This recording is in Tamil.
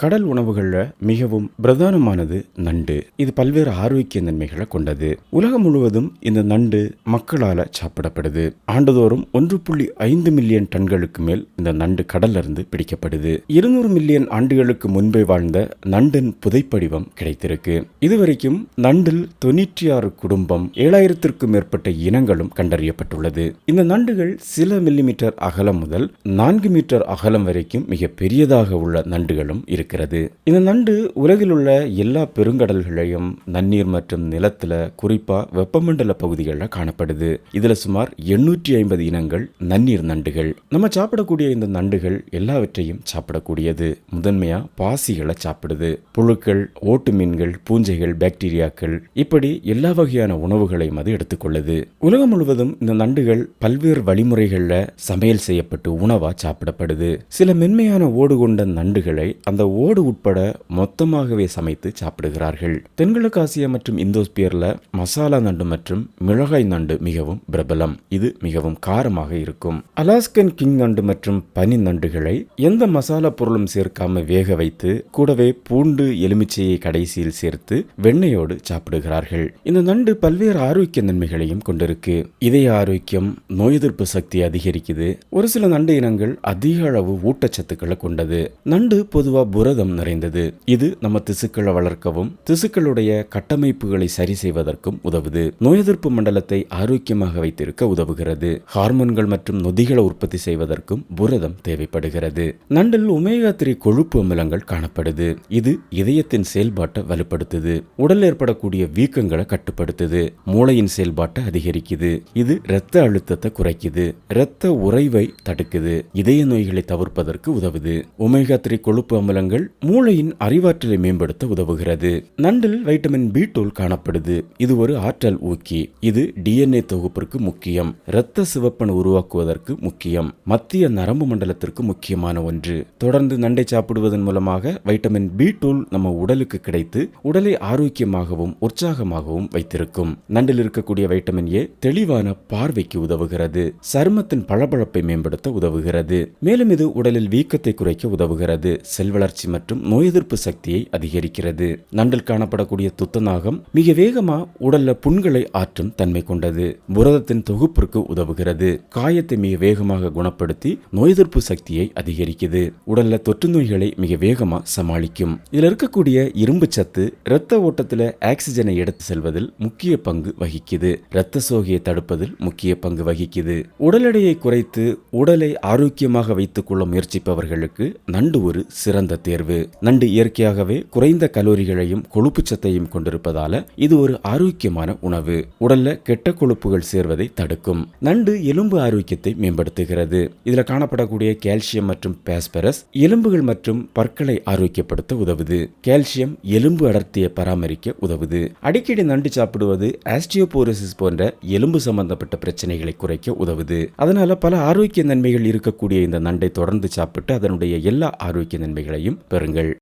கடல் உணவுகளில் மிகவும் பிரதானமானது நண்டு. இது பல்வேறு ஆரோக்கிய நன்மைகளை கொண்டது. உலகம் முழுவதும் இந்த நண்டு மக்களால் சாப்பிடப்படுது. ஆண்டுதோறும் ஒன்று புள்ளி ஐந்து மில்லியன் டன்களுக்கு மேல் இந்த நண்டு கடல்ல இருந்து பிடிக்கப்படுது. இருநூறு மில்லியன் ஆண்டுகளுக்கு முன்பே வாழ்ந்த நண்டின் புதைப்படிவம் கிடைத்திருக்கு. இதுவரைக்கும் நண்டில் தொண்ணூற்றி ஆறு குடும்பம் ஏழாயிரத்திற்கும் மேற்பட்ட இனங்களும் கண்டறியப்பட்டுள்ளது. இந்த நண்டுகள் சில மில்லிமீட்டர் அகலம் முதல் நான்கு மீட்டர் அகலம் வரைக்கும் மிக பெரியதாக உள்ள நண்டுகளும் இருக்கு. இருக்கிறது. இந்த நண்டு உலகில் உள்ள எல்லா பெருங்கடல்களையும் நன்னீர் மற்றும் நிலத்துல குறிப்பா வெப்பமண்டல பகுதிகளில் காணப்படுது. இதுல சுமார் எண்ணூற்றி ஐம்பது இனங்கள் நன்னீர் நண்டுகள். நம்ம சாப்பிடக்கூடிய இந்த நண்டுகள் எல்லாவற்றையும் சாப்பிடக்கூடியது. முதன்மையா பாசிகளை சாப்பிடுது. புழுக்கள் ஓட்டு மீன்கள் பூஞ்சைகள் பாக்டீரியாக்கள் இப்படி எல்லா வகையான உணவுகளையும் அது எடுத்துக்கொள்ளுது. உலகம் முழுவதும் இந்த நண்டுகள் பல்வேறு வழிமுறைகளில் சமையல் செய்யப்பட்டு உணவா சாப்பிடப்படுது. சில மென்மையான ஓடு கொண்ட நண்டுகளை அந்த ஓடு உட்பட மொத்தமாகவே சமைத்து சாப்பிடுகிறார்கள். தென்கிழக்கு ஆசியா மற்றும் இந்தோஸ்பியர்ல மசாலா நண்டு மற்றும் மிளகாய் நண்டு மிகவும் பிரபலம். இது மிகவும் காரமாக இருக்கும். அலாஸ்கன் கிங் நண்டு மற்றும் பனி நண்டுகளை எந்த மசாலா பொருளும் சேர்க்காம வேக வைத்து கூடவே பூண்டு எலுமிச்சையை கடைசியில் சேர்த்து வெண்ணெயோடு சாப்பிடுகிறார்கள். இந்த நண்டு பல்வேறு ஆரோக்கிய நன்மைகளையும் கொண்டிருக்கு. இதய ஆரோக்கியம் நோய் எதிர்ப்பு சக்தி அதிகரிக்குது. ஒரு சில நண்டு இனங்கள் அதிக அளவு ஊட்டச்சத்துக்களை கொண்டது. நண்டு பொதுவா புரதம் நிறைந்தது. இது நம்ம திசுக்களை வளர்க்கவும் திசுக்களுடைய கட்டமைப்புகளை சரி செய்வதற்கும் உதவுது. நோய் எதிர்ப்பு மண்டலத்தை ஆரோக்கியமாக வைத்திருக்க உதவுகிறது. ஹார்மோன்கள் மற்றும் நொதிகளை உற்பத்தி செய்வதற்கும் புரதம் தேவைப்படுகிறது. நண்டில் ஒமேகா த்ரீ கொழுப்பு அமிலங்கள் காணப்படுது. இது இதயத்தின் செயல்பாட்டை வலுப்படுத்துது. உடல் ஏற்படக்கூடிய வீக்கங்களை கட்டுப்படுத்துது. மூளையின் செயல்பாட்டை அதிகரிக்குது. இது இரத்த அழுத்தத்தை குறைக்குது. இரத்த உறைவை தடுக்குது. இதய நோய்களை தவிர்ப்பதற்கு உதவுது. ஒமேகா த்ரீ கொழுப்பு அமிலங்கள் மூளையின் அறிவாற்றலை மேம்படுத்த உதவுகிறது. நண்டில் வைட்டமின் பி டூல் காணப்படுது. இது ஒரு ஆற்றல் ஊக்கி. இது டிஎன்ஏ தொகுப்பிற்கு முக்கியம். இரத்த சிவப்பணு உருவாக்குவதற்கு முக்கியம். மத்திய நரம்பு மண்டலத்திற்கு முக்கியமான ஒன்று. தொடர்ந்து நண்டை சாப்பிடுவதன் மூலமாக வைட்டமின் பி டூல் நம்ம உடலுக்கு கிடைத்து உடலை ஆரோக்கியமாகவும் உற்சாகமாகவும் வைத்திருக்கும். நண்டில் இருக்கக்கூடிய வைட்டமின் ஏ தெளிவான பார்வைக்கு உதவுகிறது. சருமத்தின் பளபளப்பை மேம்படுத்த உதவுகிறது. மேலும் இது உடலில் வீக்கத்தை குறைக்க உதவுகிறது. செல் வளர்ச்சி மற்றும் நோய் எதிர்ப்பு சக்தியை அதிகரிக்கிறது. நண்டில் காணப்படக்கூடிய துத்தநாகம் மிக வேகமா உடல்ல புண்களை ஆற்றும் தன்மை கொண்டது. புரதத்தின் தொகுப்பிற்கு உதவுகிறது. காயத்தை மிக வேகமாக குணப்படுத்தி நோய் எதிர்ப்பு சக்தியை அதிகரிக்குது. உடல்ல தொற்று நோய்களை மிக வேகமா சமாளிக்கும். இதுல இருக்கக்கூடிய இரும்பு சத்து இரத்த ஓட்டத்துல ஆக்சிஜனை எடுத்து செல்வதில் முக்கிய பங்கு வகிக்குது. இரத்த சோகையை தடுப்பதில் முக்கிய பங்கு வகிக்குது. உடல் எடையை குறைத்து உடலை ஆரோக்கியமாக வைத்துக் கொள்ள முயற்சிப்பவர்களுக்கு நண்டு ஒரு சிறந்த தேர்வு நண்டு இயற்கையாகவே குறைந்த கலோரிகளையும் கொழுப்பு சத்தையும் கொண்டிருப்பதால இது ஒரு ஆரோக்கியமான உணவு. உடல்ல கெட்ட கொழுப்புகள் சேர்வதை தடுக்கும். நண்டு எலும்பு ஆரோக்கியத்தை மேம்படுத்துகிறது. இதுல காணப்படக்கூடிய கால்சியம் மற்றும் பாஸ்பரஸ் எலும்புகள் மற்றும் பற்களை ஆரோக்கியப்படுத்த உதவுது. கால்சியம் எலும்பு அடர்த்தியை பராமரிக்க உதவுது. அடிக்கடி நண்டு சாப்பிடுவது ஆஸ்டியோபோரோசிஸ் போன்ற எலும்பு சம்பந்தப்பட்ட பிரச்சனைகளை குறைக்க உதவுது. அதனால பல ஆரோக்கிய நன்மைகள் இருக்கக்கூடிய இந்த நண்டை தொடர்ந்து சாப்பிட்டு அதனுடைய எல்லா ஆரோக்கிய நன்மைகளையும் பெறுங்கள்.